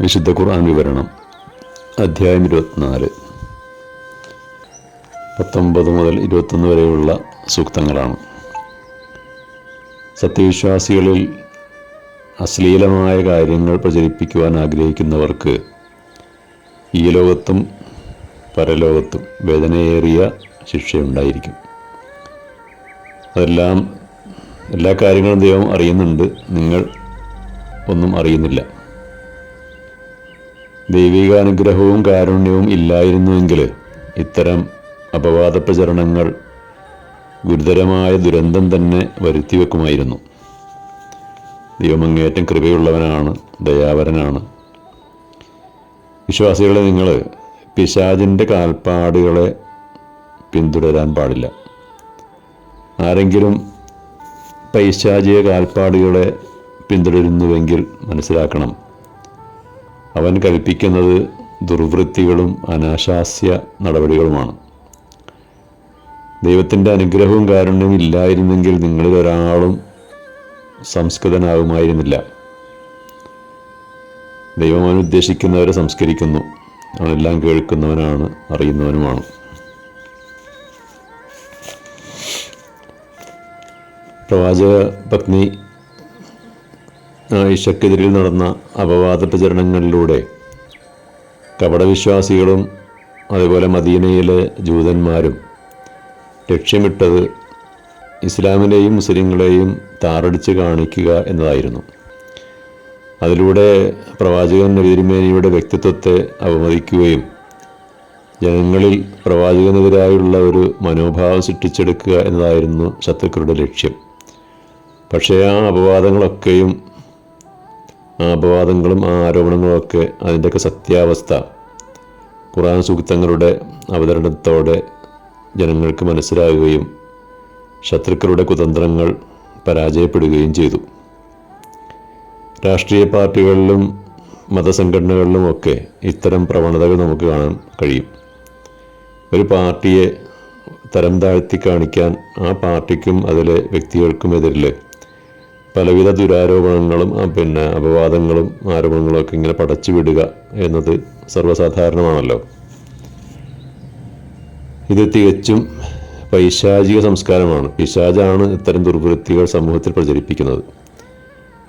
വിശുദ്ധ ഖുർആൻ വിവരണം അധ്യായം ഇരുപത്തിനാല്. പത്തൊമ്പത് മുതൽ ഇരുപത്തൊന്ന് വരെയുള്ള സൂക്തങ്ങളാണ്. സത്യവിശ്വാസികളിൽ അശ്ലീലമായ കാര്യങ്ങൾ പ്രചരിപ്പിക്കുവാൻ ആഗ്രഹിക്കുന്നവർക്ക് ഈ ലോകത്തും പരലോകത്തും വേദനയേറിയ ശിക്ഷയുണ്ടായിരിക്കും. അതെല്ലാം എല്ലാ കാര്യങ്ങളും ദൈവം അറിയുന്നുണ്ട്. നിങ്ങൾ ഒന്നും അറിയുന്നില്ല. ദൈവികാനുഗ്രഹവും കാരുണ്യവും ഇല്ലായിരുന്നുവെങ്കിൽ ഇത്തരം അപവാദ പ്രചരണങ്ങൾ ഗുരുതരമായ ദുരന്തം തന്നെ വരുത്തിവെക്കുമായിരുന്നു. ദൈവമങ്ങേറ്റം കൃപയുള്ളവനാണ് ദയാവരനാണ്. വിശ്വാസികളെ നിങ്ങൾ പിശാചിന്റെ കാൽപ്പാടുകളെ പിന്തുടരാൻ പാടില്ല. ആരെങ്കിലും പൈശാചിക കാൽപ്പാടുകളെ പിന്തുടരുന്നുവെങ്കിൽ മനസ്സിലാക്കണം അവൻ കൽപ്പിക്കുന്നത് ദുർവൃത്തികളും അനാശാസ്യ നടപടികളുമാണ്. ദൈവത്തിന്റെ അനുഗ്രഹവും കാരണവും ഇല്ലായിരുന്നെങ്കിൽ നിങ്ങളിൽ ഒരാളും സംസ്കൃതനാകുമായിരുന്നില്ല. ദൈവം അവൻ ഉദ്ദേശിക്കുന്നവരെ സംസ്കരിക്കുന്നു. അവനെല്ലാം കേൾക്കുന്നവനാണ് അറിയുന്നവനുമാണ്. പ്രവാചക പത്നി ആയിഷക്കെതിരിൽ നടന്ന അപവാദ പ്രചരണങ്ങളിലൂടെ കപടവിശ്വാസികളും അതുപോലെ മദീനയിലെ ജൂതന്മാരും ലക്ഷ്യമിട്ടത് ഇസ്ലാമിനെയും മുസ്ലിങ്ങളെയും താറടിച്ച് കാണിക്കുക എന്നതായിരുന്നു. അതിലൂടെ പ്രവാചകൻ നബിതിരുമേനിയുടെ വ്യക്തിത്വത്തെ അവമതിക്കുകയും ജനങ്ങളിൽ പ്രവാചകനെതിരായുള്ള ഒരു മനോഭാവം സൃഷ്ടിച്ചെടുക്കുക എന്നതായിരുന്നു ശത്രുക്കളുടെ ലക്ഷ്യം. പക്ഷേ ആ അപവാദങ്ങളൊക്കെയും ആ അപവാദങ്ങളും ആ ആരോപണങ്ങളുമൊക്കെ അതിന്റെയൊക്കെ സത്യാവസ്ഥ. ഖുറാൻ സൂക്തങ്ങളുടെ അവതരണത്തോടെ ജനങ്ങൾക്ക് മനസ്സിലാകുകയും ശത്രുക്കളുടെ കുതന്ത്രങ്ങൾ പരാജയപ്പെടുകയും ചെയ്തു. രാഷ്ട്രീയ പാർട്ടികളിലും മതസംഘടനകളിലും ഒക്കെ ഇത്തരം പ്രവണതകൾ നമുക്ക് കാണാൻ കഴിയും. ഒരു പാർട്ടിയെ തരം താഴ്ത്തി കാണിക്കാൻ ആ പാർട്ടിക്കും അതിലെ വ്യക്തികൾക്കും വ്യക്തികൾക്കുമെതിരിൽ പലവിധ ദുരാരോപണങ്ങളും പിന്നെ അപവാദങ്ങളും ആരോപണങ്ങളും ഒക്കെ ഇങ്ങനെ പടച്ചു വിടുക എന്നത് സർവസാധാരണമാണല്ലോ. ഇത് തികച്ചും പൈശാചിക സംസ്കാരമാണ്. പിശാചാണ് ഇത്തരം ദുർവൃത്തികൾ സമൂഹത്തിൽ പ്രചരിപ്പിക്കുന്നത്.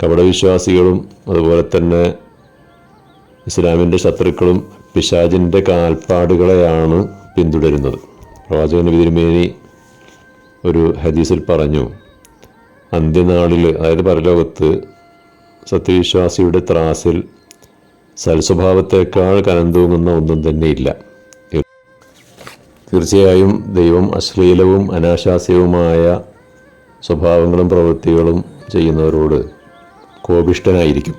കപടവിശ്വാസികളും അതുപോലെ തന്നെ ഇസ്ലാമിന്റെ ശത്രുക്കളും പിശാചിന്റെ കാൽപ്പാടുകളെയാണ് പിന്തുടരുന്നത്. പ്രവാചകൻ വിതിരുമേനി ഒരു ഹദീസിൽ പറഞ്ഞു അന്ത്യനാളിൽ അതായത് പരലോകത്ത് സത്യവിശ്വാസിയുടെ ത്രാസിൽ സൽസ്വഭാവത്തേക്കാൾ കനം തൂങ്ങുന്ന ഒന്നും തന്നെയില്ല തീർച്ചയായും ദൈവം അശ്ലീലവും അനാശാസ്യവുമായ സ്വഭാവങ്ങളും പ്രവൃത്തികളും ചെയ്യുന്നവരോട് കോപിഷ്ടനായിരിക്കും